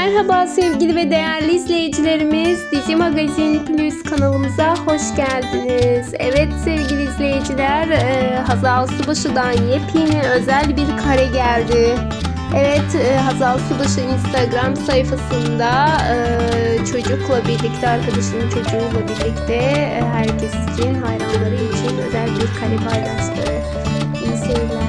Merhaba sevgili ve değerli izleyicilerimiz. Dizi Magazin Plus kanalımıza hoş geldiniz. Evet sevgili izleyiciler, e, Hazal Subaşı'dan yepyeni özel bir kare geldi. Evet, e, Hazal Subaşı Instagram sayfasında e, çocukla birlikte, arkadaşının çocuğuyla birlikte e, herkes için, hayranları için özel bir kare paylaştı. İyi seyirler.